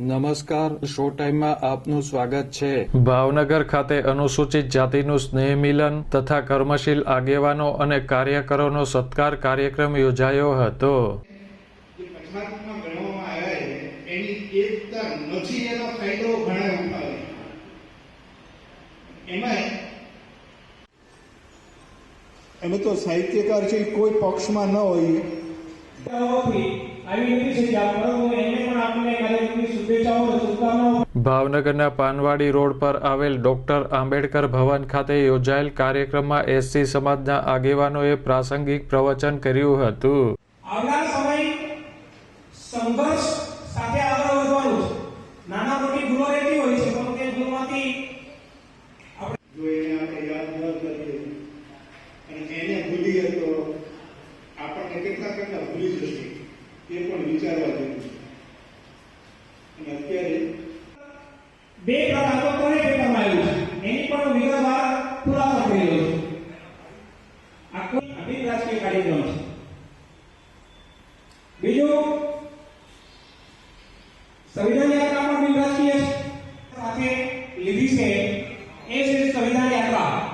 નમસ્કાર શો ટાઈમમાં આપનું સ્વાગત છે. ભાવનગર ખાતે અનુસૂચિત જાતિનું સ્નેહ મિલન તથા કર્મશીલ આગેવાનો અને કાર્યકરોનો સત્કાર કાર્યક્રમ યોજાયો હતો. એમાં તો સાહિત્યકાર છે કોઈ પક્ષમાં ન હોય. આવી એવી છે કે પરંતુ એને પણ આપણે શુભકામનાઓ ભાવનગરના પાનવાડી રોડ પર આવેલ ડોક્ટર આંબેડકર ભવન ખાતે યોજાયેલ કાર્યક્રમમાં એસસી સમાજના આગેવાનોએ પ્રાસંગિક પ્રવચન કર્યું હતું. આવનાર સમય સંઘર્ષ સાથે આગળ વધવાનું છે. નાના મોટી ભૂલો રહેતી હોય છે પણ તે ભૂલમાંથી જો એને આપણે યાદ ન કરીએ અને એને ભૂલીએ તો આપણને કેટલા કેટલા ભૂલી જશે એ પણ વિચારવા જેવું છે. બે પ્રકારનો કોને પેપરમાં આવ્યું છે. એની પણ વિગતવાર ખુલાસો રહ્યો છે. આ કોઈ રાજકીય કાર્યક્રમ છે. બીજું, સંવિધાન યાત્રા પણ બિન રાજકીય છે સાથે લીધી છે એ છે સંવિધાન યાત્રા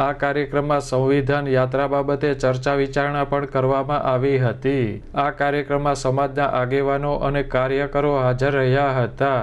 આ કાર્યક્રમમાં સંવિધાન યાત્રા બાબતે ચર્ચા વિચારણા પણ કરવામાં આવી હતી. આ કાર્યક્રમમાં સમાજના આગેવાનો અને કાર્યકરો હાજર રહ્યા હતા.